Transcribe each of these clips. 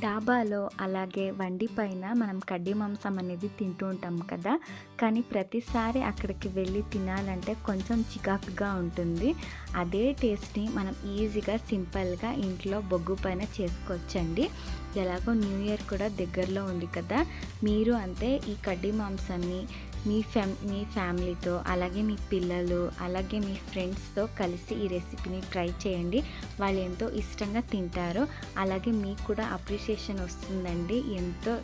డాబాలో అలాగే వండి పైన మనం కడ్డీ మాంసం అనేది తింటూ ఉంటాం కదా. కానీ ప్రతిసారి అక్కడికి వెళ్ళి తినాలంటే కొంచెం చికాకుగా ఉంటుంది. అదే టేస్ట్ని మనం ఈజీగా సింపుల్గా ఇంట్లో బొగ్గు పైన చేసుకోవచ్చండి. ఎలాగో న్యూ ఇయర్ కూడా దగ్గరలో ఉంది కదా. మీరు అంతే ఈ కడ్డీ మాంసాన్ని మీ ఫ్యామ్ మీ ఫ్యామిలీతో అలాగే మీ పిల్లలు అలాగే మీ ఫ్రెండ్స్తో కలిసి ఈ రెసిపీని ట్రై చేయండి. వాళ్ళు ఎంతో ఇష్టంగా తింటారు. అలాగే మీకు కూడా అప్రిషియేషన్ వస్తుందండి. ఎంతో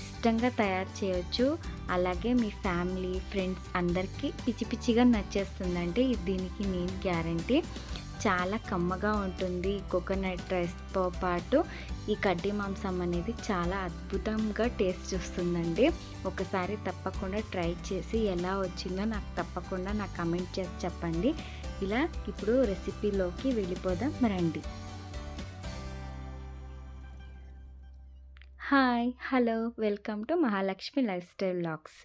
ఇష్టంగా తయారు చేయొచ్చు. అలాగే మీ ఫ్యామిలీ ఫ్రెండ్స్ అందరికీ పిచ్చి పిచ్చిగా నచ్చేస్తుందండి దీనికి నేను గ్యారంటీ. చాలా కమ్మగా ఉంటుంది. కోకోనట్ రైస్తో పాటు ఈ కడ్డీ మాంసం అనేది చాలా అద్భుతంగా టేస్ట్ వస్తుందండి. ఒకసారి తప్పకుండా ట్రై చేసి ఎలా వచ్చిందో నాకు తప్పకుండా నాకు కమెంట్ చేసి చెప్పండి. ఇలా ఇప్పుడు రెసిపీలోకి వెళ్ళిపోదాం. రండి. Hi hello welcome to Mahalakshmi lifestyle blogs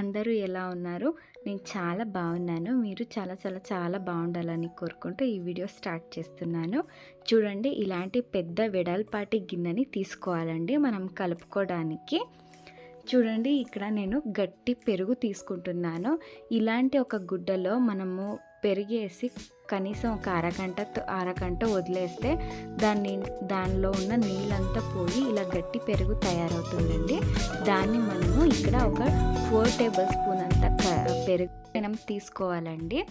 అందరూ ఎలా ఉన్నారు? నేను చాలా బాగున్నాను. మీరు చాలా చాలా చాలా బాగుండాలని కోరుకుంటూ ఈ వీడియో స్టార్ట్ చేస్తున్నాను. చూడండి ఇలాంటి పెద్ద వెడల్పాటి గిన్నెని తీసుకోవాలండి మనం కలుపుకోవడానికి. చూడండి ఇక్కడ నేను గట్టి పెరుగు తీసుకుంటున్నాను. ఇలాంటి ఒక గుడ్డలో మనము పెరిగేసి కనీసం ఒక అరగంట అరగంట వదిలేస్తే దాన్ని దానిలో ఉన్న నీళ్ళంతా పోయి ఇలా గట్టి పెరుగు తయారవుతుందండి. దాన్ని మనము ఇక్కడ ఒక ఫోర్ టేబుల్ స్పూన్ అంత పెరుగు మనం తీసుకోవాలండి.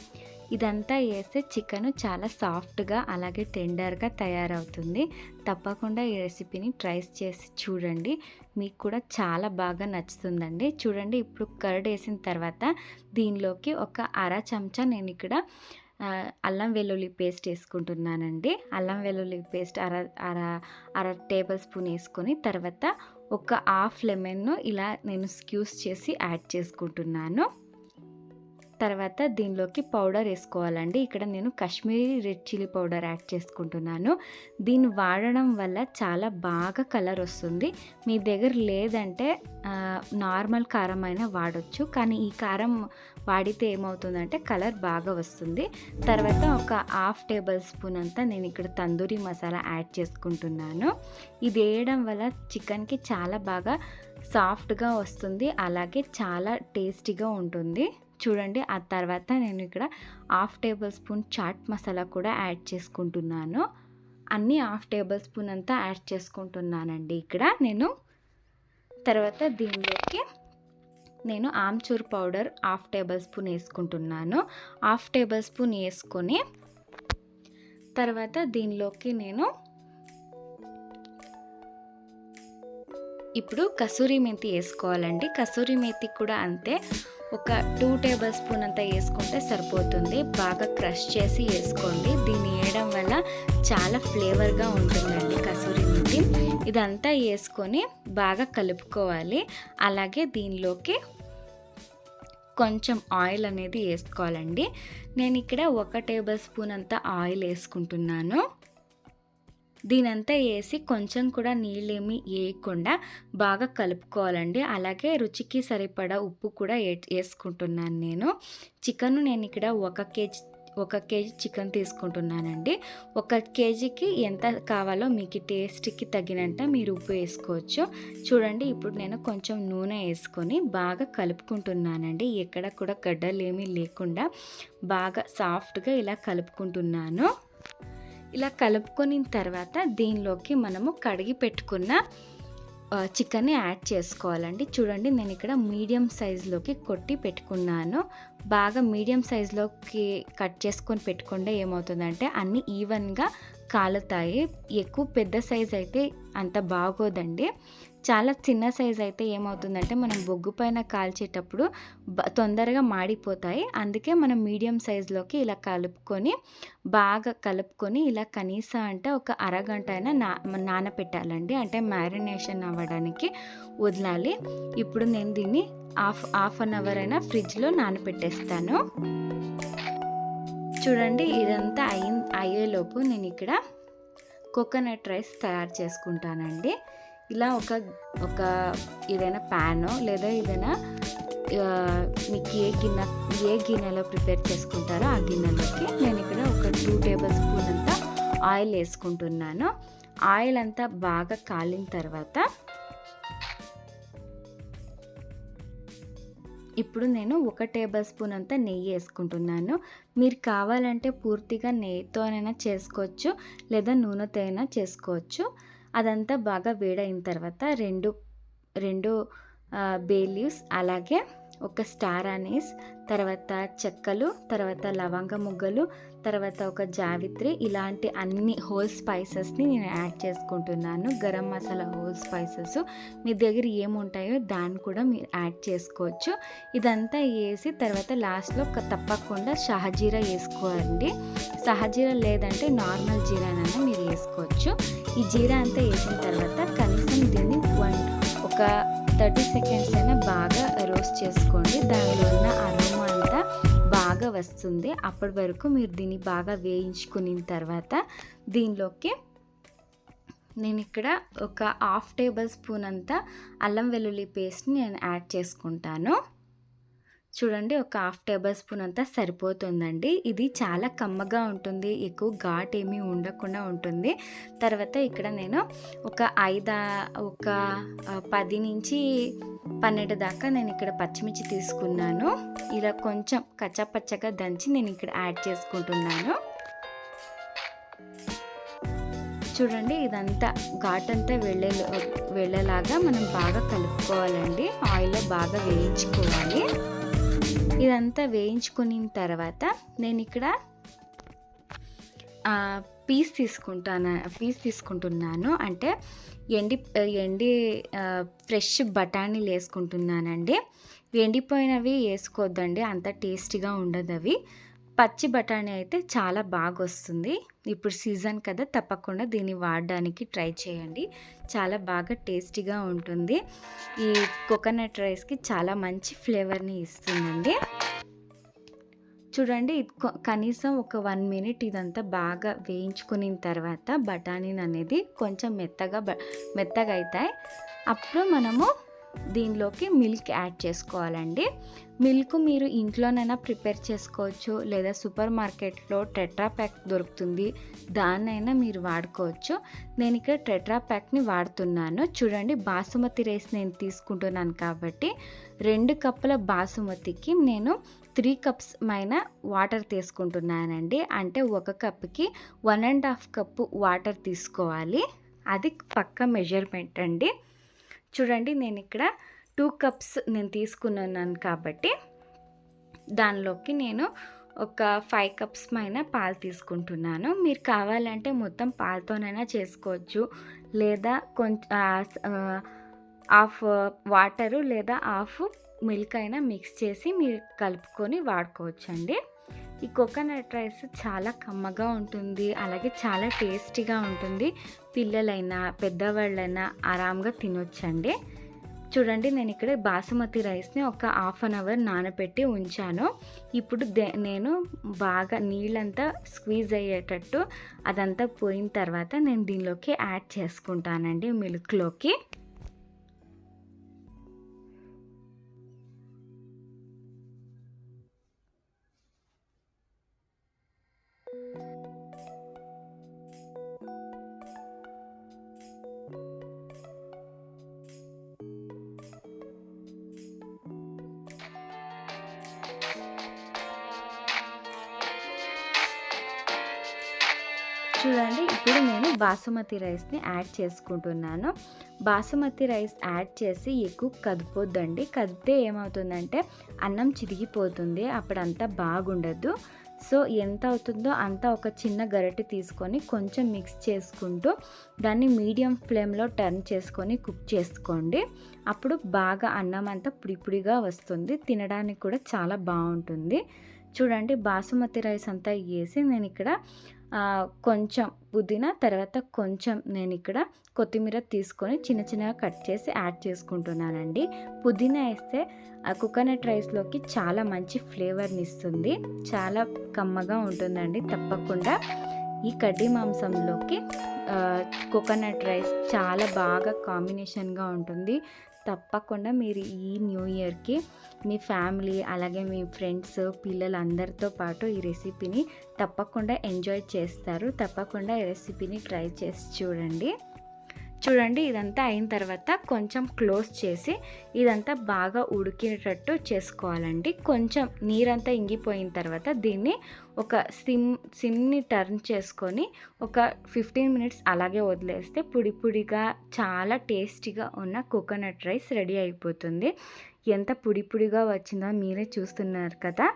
ఇదంతా వేస్తే చికెన్ చాలా సాఫ్ట్గా అలాగే టెండర్గా తయారవుతుంది. తప్పకుండా ఈ రెసిపీని ట్రై చేసి చూడండి. మీకు కూడా చాలా బాగా నచ్చుతుందండి. చూడండి ఇప్పుడు కర్డ్ వేసిన తర్వాత దీనిలోకి ఒక అర చెంచా నేను ఇక్కడ అల్లం వెల్లుల్లి పేస్ట్ వేసుకుంటున్నానండి. అల్లం వెల్లుల్లి పేస్ట్ అర అర అర టేబుల్ స్పూన్ వేసుకొని తర్వాత ఒక హాఫ్ లెమన్ను ఇలా నేను స్క్యూస్ చేసి యాడ్ చేసుకుంటున్నాను. తర్వాత దీనిలోకి పౌడర్ వేసుకోవాలండి. ఇక్కడ నేను Kashmiri red chilli powder add చేసుకుంటున్నాను. దీన్ని వాడడం వల్ల చాలా బాగా కలర్ వస్తుంది. మీ దగ్గర లేదంటే నార్మల్ కారం అయినా వాడచ్చు. కానీ ఈ కారం వాడితే ఏమవుతుందంటే కలర్ బాగా వస్తుంది. తర్వాత ఒక హాఫ్ టేబుల్ స్పూన్ అంతా నేను ఇక్కడ తందూరి మసాలా యాడ్ చేసుకుంటున్నాను. ఇది వేయడం వల్ల చికెన్కి చాలా బాగా సాఫ్ట్గా వస్తుంది. అలాగే చాలా టేస్టీగా ఉంటుంది. చూడండి. ఆ తర్వాత నేను ఇక్కడ half tablespoon chaat masala కూడా యాడ్ చేసుకుంటున్నాను. అన్నీ హాఫ్ టేబుల్ స్పూన్ అంతా యాడ్ చేసుకుంటున్నానండి ఇక్కడ నేను. తర్వాత దీనిలోకి నేను amchur powder half tablespoon వేసుకుంటున్నాను. హాఫ్ టేబుల్ స్పూన్ వేసుకొని తర్వాత దీనిలోకి నేను ఇప్పుడు కసూరి మెంతి వేసుకోవాలండి. కసూరి మెంతి కూడా అంతే. ఒక టూ టేబుల్ స్పూన్ అంతా వేసుకుంటే సరిపోతుంది. బాగా క్రష్ చేసి వేసుకోండి. దీన్ని వేయడం వల్ల చాలా ఫ్లేవర్గా ఉంటుందండి కసూరి మెంతి. ఇదంతా వేసుకొని బాగా కలుపుకోవాలి. అలాగే దీనిలోకి కొంచెం ఆయిల్ అనేది వేసుకోవాలండి. నేను ఇక్కడ ఒక టేబుల్ స్పూన్ అంతా ఆయిల్ వేసుకుంటున్నాను. దీనంతా వేసి కొంచెం కూడా నీళ్ళేమి వేయకుండా బాగా కలుపుకోవాలండి. అలాగే రుచికి సరిపడా ఉప్పు కూడా వేసుకుంటున్నాను నేను. చికెన్ నేను ఇక్కడ ఒక కేజీ ఒక కేజీ చికెన్ తీసుకుంటున్నానండి. ఒక కేజీకి ఎంత కావాలో మీకు టేస్ట్కి తగినంత మీరు ఉప్పు వేసుకోవచ్చు. చూడండి ఇప్పుడు నేను కొంచెం నూనె వేసుకొని బాగా కలుపుకుంటున్నానండి. ఎక్కడ కూడా గడ్డలు ఏమీ లేకుండా బాగా సాఫ్ట్గా ఇలా కలుపుకుంటున్నాను. ఇలా కలుపుకొని తర్వాత దీనిలోకి మనము కడిగి పెట్టుకున్న చికెన్ని యాడ్ చేసుకోవాలండి. చూడండి నేను ఇక్కడ మీడియం సైజులోకి కొట్టి పెట్టుకున్నాను. బాగా మీడియం సైజులోకి కట్ చేసుకొని పెట్టుకుంటే ఏమవుతుందంటే అన్నీ ఈవెన్గా కాలుతాయి. ఎక్కువ పెద్ద సైజ్ అయితే అంత బాగోదండి. చాలా చిన్న సైజ్ అయితే ఏమవుతుందంటే మనం బొగ్గు పైన కాల్చేటప్పుడు తొందరగా మాడిపోతాయి. అందుకే మనం మీడియం సైజులోకి ఇలా కలుపుకొని బాగా కలుపుకొని ఇలా కనీసం అంటే ఒక అరగంట అయినా నా నానపెట్టాలండి. అంటే మ్యారినేషన్ అవ్వడానికి వదలాలి. ఇప్పుడు నేను దీన్ని హాఫ్ హాఫ్ అన్ అవర్ అయినా ఫ్రిడ్జ్లో నానపెట్టేస్తాను. చూడండి ఇదంతా అయి అయ్యేలోపు నేను ఇక్కడ కోకోనట్ రైస్ తయారు చేసుకుంటానండి. ఇలా ఒక ఒక ఏదైనా ప్యానో లేదా ఏదైనా మీకు ఏ గిన్నె ఏ గిన్నెలో ప్రిపేర్ చేసుకుంటారో ఆ గిన్నెలోకి నేను ఇక్కడ ఒక టూ టేబుల్ స్పూన్ అంతా ఆయిల్ వేసుకుంటున్నాను. ఆయిల్ అంతా బాగా కాలిన తర్వాత ఇప్పుడు నేను ఒక టేబుల్ స్పూన్ అంతా నెయ్యి వేసుకుంటున్నాను. మీరు కావాలంటే పూర్తిగా నెయ్యితోనైనా చేసుకోవచ్చు లేదా నూనెతో అయినా చేసుకోవచ్చు. అదంతా బాగా వేడైన తర్వాత రెండు రెండు బే లీవ్స్ అలాగే ఒక స్టార్ అనేస్ తర్వాత చెక్కలు తర్వాత లవంగ ముగ్గలు తర్వాత ఒక జావిత్రి ఇలాంటి అన్ని హోల్ స్పైసెస్ని నేను యాడ్ చేసుకుంటున్నాను. గరం మసాలా హోల్ స్పైసెస్ మీ దగ్గర ఏముంటాయో దాన్ని కూడా మీరు యాడ్ చేసుకోవచ్చు. ఇదంతా వేసి తర్వాత లాస్ట్లో తప్పకుండా షహజీరా వేసుకోండి సహజీరా లేదంటే నార్మల్ జీరానైనా మీరు వేసుకోవచ్చు. ఈ జీరా అంతా వేసిన తర్వాత కనీసం దీన్ని వన్ ఒక థర్టీ సెకండ్స్ అయినా బాగా రోస్ట్ చేసుకోండి. దానిలో ఉన్న అరోమా అంతా బాగా వస్తుంది. అప్పటి వరకు మీరు దీన్ని బాగా వేయించుకున్న తర్వాత దీనిలోకి నేను ఇక్కడ ఒక హాఫ్ టేబుల్ స్పూన్ అంతా అల్లం వెల్లుల్లి పేస్ట్ని నేను యాడ్ చేసుకుంటాను. చూడండి ఒక హాఫ్ టేబుల్ స్పూన్ అంతా సరిపోతుందండి. ఇది చాలా కమ్మగా ఉంటుంది ఎక్కువ ఘాట్ ఏమీ ఉండకుండా ఉంటుంది. తర్వాత ఇక్కడ నేను ఒక ఐదు ఒక పది నుంచి పన్నెండు దాకా నేను ఇక్కడ పచ్చిమిర్చి తీసుకున్నాను. ఇలా కొంచెం కచ్చపచ్చగా దంచి నేను ఇక్కడ యాడ్ చేసుకుంటున్నాను. చూడండి ఇదంతా ఘాట్ అంతా వెళ్ళే వెళ్ళేలాగా మనం బాగా కలుపుకోవాలండి. ఆయిల్లో బాగా వేయించుకోవాలి. ఇదంతా వేయించుకున్న తర్వాత నేను ఇక్కడ పీస్ తీసుకుంటాను పీస్ తీసుకుంటున్నాను. అంటే ఎండి ఎండి ఫ్రెష్ బఠానీలు వేసుకుంటున్నానండి. ఎండిపోయినవి వేసుకోవద్దండి అంత టేస్టీగా ఉండదు అవి పచ్చి బఠానీ అయితే చాలా బాగా వస్తుంది ఇప్పుడు సీజన్ కదా తప్పకుండా దీన్ని వాడడానికి ట్రై చేయండి. చాలా బాగా టేస్టీగా ఉంటుంది. ఈ కోకోనట్ రైస్కి చాలా మంచి ఫ్లేవర్ని ఇస్తుందండి. చూడండి కనీసం ఒక వన్ మినిట్ ఇదంతా బాగా వేయించుకున్న తర్వాత బఠానీని అనేది కొంచెం మెత్తగా మెత్తగా అవుతాయి అప్పుడు మనము దీనిలోకి మిల్క్ యాడ్ చేసుకోవాలండి. మిల్క్ మీరు ఇంట్లోనైనా ప్రిపేర్ చేసుకోవచ్చు లేదా సూపర్ మార్కెట్లో టెట్రా ప్యాక్ దొరుకుతుంది దాన్నైనా మీరు వాడుకోవచ్చు. నేను ఇక్కడ టెట్రా ప్యాక్ని వాడుతున్నాను. చూడండి బాసుమతి రైస్ నేను తీసుకుంటున్నాను కాబట్టి రెండు కప్పుల బాసుమతికి నేను త్రీ కప్స్ మైన వాటర్ తీసుకుంటున్నానండి. అంటే ఒక కప్కి one and half cup water తీసుకోవాలి. అది పక్క మెజర్మెంట్ అండి. చూడండి నేను ఇక్కడ టూ కప్స్ నేను తీసుకున్నాను కాబట్టి దానిలోకి నేను ఒక ఫైవ్ కప్స్ పైన పాలు తీసుకుంటున్నాను. మీరు కావాలంటే మొత్తం పాలతోనైనా చేసుకోవచ్చు. లేదా కొంచెం హాఫ్ వాటరు లేదా హాఫ్ మిల్క్ అయినా మిక్స్ చేసి మీరు కలుపుకొని వాడుకోవచ్చండి. ఈ కోకోనట్ రైస్ చాలా కమ్మగా ఉంటుంది. అలాగే చాలా టేస్టీగా ఉంటుంది. పిల్లలైనా పెద్దవాళ్ళైనా ఆరామ్గా తినొచ్చండి. చూడండి నేను ఇక్కడ బాసుమతి రైస్ని ఒక హాఫ్ అన్ అవర్ నానబెట్టి ఉంచాను. ఇప్పుడు నేను బాగా నీళ్ళంతా స్క్వీజ్ అయ్యేటట్టు అదంతా పోయిన తర్వాత నేను దీనిలోకి యాడ్ చేసుకుంటానండి మిల్క్లోకి చూడండి ఇప్పుడు నేను బాసుమతి రైస్ని యాడ్ చేసుకుంటున్నాను. బాసుమతి రైస్ యాడ్ చేసి ఎక్కువ కదిపోద్దండి. కదిపితే ఏమవుతుందంటే అన్నం చిరిగిపోతుంది అప్పుడంతా బాగుండదు. సో ఎంత అవుతుందో అంత ఒక చిన్న గరిటె తీసుకొని కొంచెం మిక్స్ చేసుకుంటూ దాన్ని మీడియం ఫ్లేమ్లో టర్న్ చేసుకొని కుక్ చేసుకోండి. అప్పుడు బాగా అన్నం అంతా పుడిపుడిగా వస్తుంది. తినడానికి కూడా చాలా బాగుంటుంది. చూడండి బాసుమతి రైస్ అంతా వేసి నేను ఇక్కడ కొంచెం పుదీనా తర్వాత కొంచెం నేను ఇక్కడ కొత్తిమీర తీసుకొని చిన్న చిన్నగా కట్ చేసి యాడ్ చేసుకుంటున్నానండి. పుదీనా వేస్తే ఆ కోకోనట్ రైస్లోకి చాలా మంచి ఫ్లేవర్ని ఇస్తుంది. చాలా కమ్మగా ఉంటుందండి. తప్పకుండా ఈ కడ్డీ మాంసంలోకి కోకోనట్ రైస్ చాలా బాగా కాంబినేషన్గా ఉంటుంది. తప్పకుండా మీరు ఈ న్యూ ఇయర్కి మీ ఫ్యామిలీ అలాగే మీ ఫ్రెండ్స్ పిల్లలందరితో పాటు ఈ రెసిపీని తప్పకుండా ఎంజాయ్ చేస్తారు. తప్పకుండా ఈ రెసిపీని ట్రై చేసి చూడండి. చూడండి ఇదంతా అయిన తర్వాత కొంచెం క్లోజ్ చేసి ఇదంతా బాగా ఉడికేటట్టు చేసుకోవాలండి. కొంచెం నీరంతా ఇంగిపోయిన తర్వాత దీన్ని ఒక సిమ్ సిమ్ని టర్న్ చేసుకొని ఒక ఫిఫ్టీన్ మినిట్స్ అలాగే వదిలేస్తే పొడి పొడిగా చాలా టేస్టీగా ఉన్న కోకోనట్ రైస్ రెడీ అయిపోతుంది. ఎంత పొడి పొడిగా వచ్చిందో మీరే చూస్తున్నారు కదా.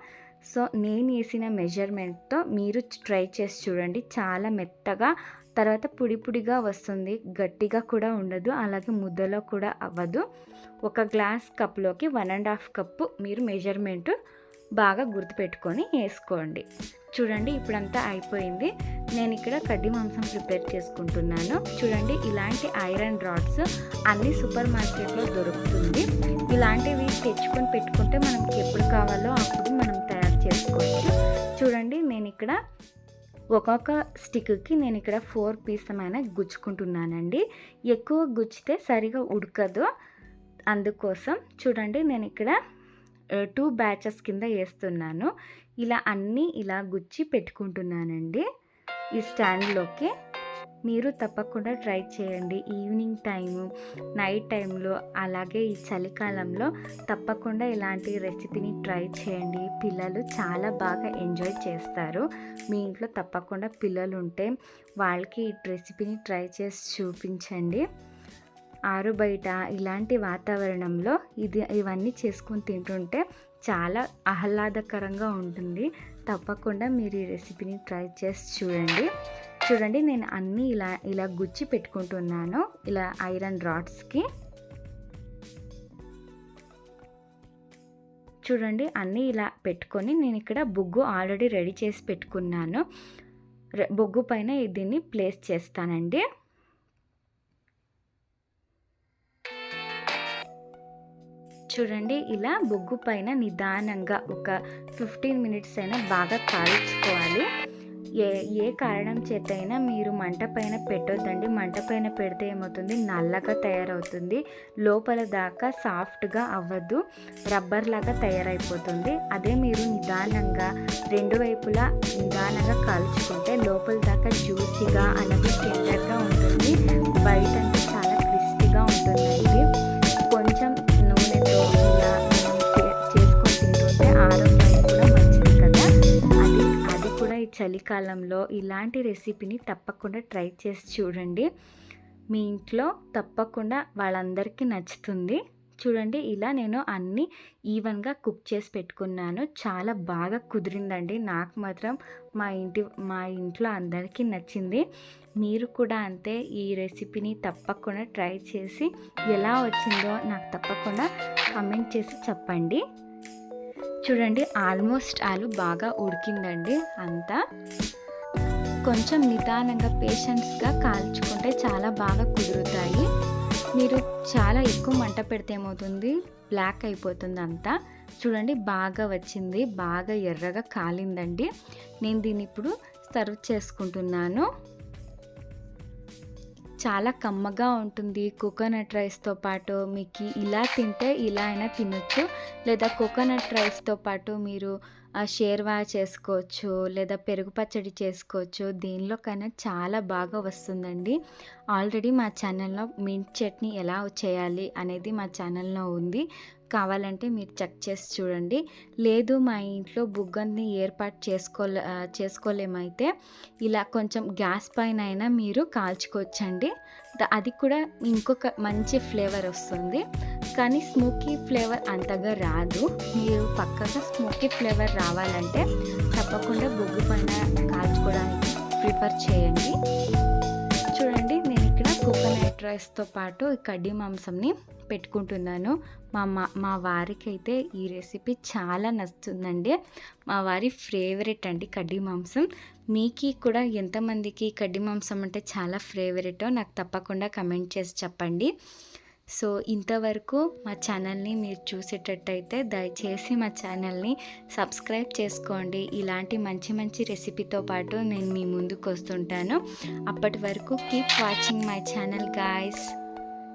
సో నేను వేసిన మెజర్మెంట్తో మీరు ట్రై చేసి చూడండి. చాలా మెత్తగా తర్వాత పొడి పొడిగా వస్తుంది. గట్టిగా కూడా ఉండదు. అలాగే ముద్దలో కూడా అవ్వదు. ఒక గ్లాస్ కప్లోకి వన్ అండ్ హాఫ్ కప్పు మీరు మెజర్మెంట్ బాగా గుర్తుపెట్టుకొని వేసుకోండి. చూడండి ఇప్పుడంతా అయిపోయింది. నేను ఇక్కడ కడ్డీ మాంసం ప్రిపేర్ చేసుకుంటున్నాను. చూడండి ఇలాంటి ఐరన్ రాడ్స్ అన్ని సూపర్ మార్కెట్లో దొరుకుతుంది. ఇలాంటివి తెచ్చుకొని పెట్టుకుంటే మనకి ఎప్పుడు కావాలో అప్పుడు మనం తయారు చేసుకోవచ్చు. చూడండి నేను ఇక్కడ ఒక్కొక్క స్టిక్కి నేను ఇక్కడ ఫోర్ పీస్ అయినా గుచ్చుకుంటున్నానండి. ఎక్కువ గుచ్చితే సరిగా ఉడకదు. అందుకోసం చూడండి నేను ఇక్కడ టూ బ్యాచెస్ కింద వేస్తున్నాను ఇలా అన్నీ ఇలా గుచ్చి పెట్టుకుంటున్నానండి. ఈ స్టాండ్లోకి. మీరు తప్పకుండా ట్రై చేయండి. ఈవినింగ్ టైము నైట్ టైంలో అలాగే ఈ చలికాలంలో తప్పకుండా ఇలాంటి రెసిపీని ట్రై చేయండి. పిల్లలు చాలా బాగా ఎంజాయ్ చేస్తారు. మీ ఇంట్లో తప్పకుండా పిల్లలు ఉంటే వాళ్ళకి ఈ రెసిపీని ట్రై చేసి చూపించండి. ఆరు బయట ఇలాంటి వాతావరణంలో ఇది ఇవన్నీ చేసుకొని తింటుంటే చాలా ఆహ్లాదకరంగా ఉంటుంది. తప్పకుండా మీరు ఈ రెసిపీని ట్రై చేసి చూడండి. చూడండి నేను అన్నీ ఇలా ఇలా గుచ్చి పెట్టుకుంటున్నాను ఇలా ఐరన్ రాడ్స్కి. చూడండి అన్నీ ఇలా పెట్టుకొని నేను ఇక్కడ బొగ్గు ఆల్రెడీ రెడీ చేసి పెట్టుకున్నాను. బొగ్గు పైన దీన్ని ప్లేస్ చేస్తానండి. చూడండి ఇలా బొగ్గు పైన నిదానంగా ఒక ఫిఫ్టీన్ మినిట్స్ అయినా బాగా కాల్చుకోవాలి. ఏ ఏ కారణం చేతైనా మీరు మంట పైన పెట్టొద్దండి. మంట పైన పెడితే ఏమవుతుంది? నల్లగా తయారవుతుంది. లోపల దాకా సాఫ్ట్గా అవ్వద్దు రబ్బర్ లాగా తయారైపోతుంది. అదే మీరు నిదానంగా రెండు వైపులా నిదానంగా కాల్చుకుంటే లోపల దాకా జ్యూసీగా అలాగే టెండర్గా ఉంటుంది. బయట చాలా క్రిస్పీగా ఉంటుంది చలికాలంలో ఇలాంటి రెసిపీని తప్పకుండా ట్రై చేసి చూడండి. మీ ఇంట్లో తప్పకుండా వాళ్ళందరికీ నచ్చుతుంది. చూడండి ఇలా నేను అన్నీ ఈవెన్గా కుక్ చేసి పెట్టుకున్నాను. చాలా బాగా కుదిరిందండి. నాకు మాత్రం మా ఇంటి మా ఇంట్లో అందరికీ నచ్చింది. మీరు కూడా అంతే ఈ రెసిపీని తప్పకుండా ట్రై చేసి ఎలా వచ్చిందో నాకు తప్పకుండా కమెంట్ చేసి చెప్పండి. చూడండి ఆల్మోస్ట్ ఆలు బాగా ఉడికిందండి అంతా. కొంచెం నిదానంగా పేషెన్స్గా కాల్చుకుంటే చాలా బాగా కుదురుతాయి. మీరు చాలా ఎక్కువ మంట పెడితే ఏమవుతుంది? బ్లాక్ అయిపోతుంది అంతా. చూడండి బాగా వచ్చింది బాగా ఎర్రగా కాలిందండి. నేను దీన్ని ఇప్పుడు సర్వ్ చేసుకుంటున్నాను. చాలా కమ్మగా ఉంటుంది కోకోనట్ రైస్తో పాటు. మీకు ఇలా తింటే ఇలా అయినా తినొచ్చు. లేదా కోకోనట్ రైస్తో పాటు మీరు షేర్వా చేసుకోవచ్చు లేదా పెరుగు పచ్చడి చేసుకోవచ్చు. దీనిలో కన్నా చాలా బాగా వస్తుందండి. ఆల్రెడీ మా ఛానల్లో మింట్ చట్నీ ఎలా చేయాలి అనేది మా ఛానల్లో ఉంది. కావాలంటే మీరు చెక్ చేసి చూడండి. లేదు మా ఇంట్లో బుగ్గని ఏర్పాటు చేసుకోలే చేసుకోలేమైతే ఇలా కొంచెం గ్యాస్ పైన అయినా మీరు కాల్చుకోవచ్చండి. అది కూడా ఇంకొక మంచి ఫ్లేవర్ వస్తుంది. కానీ స్మోకీ ఫ్లేవర్ అంతగా రాదు. మీరు పక్కగా స్మోకీ ఫ్లేవర్ రావాలంటే తప్పకుండా బొగ్గు పైన కాల్చుకోవడానికి ప్రిఫర్ చేయండి. చూడండి నేను ఇక్కడ కోకోనట్ రైస్తో పాటు కడ్డీ మాంసంని పెట్టుకుంటున్నాను. మా మా మా వారికి అయితే ఈ రెసిపీ చాలా నచ్చుతుందండి. మా వారి ఫేవరెట్ అండి కడ్డీ మాంసం. మీకు కూడా ఎంతమందికి కడ్డీ మాంసం అంటే చాలా ఫేవరెటో నాకు తప్పకుండా కమెంట్ చేసి చెప్పండి. సో ఇంతవరకు మా ఛానల్ని మీరు చూసేటట్టయితే దయచేసి మా ఛానల్ని సబ్స్క్రైబ్ చేసుకోండి. ఇలాంటి మంచి మంచి రెసిపీతో పాటు నేను మీ ముందుకు వస్తుంటాను అప్పటి వరకు keep watching my channel guys.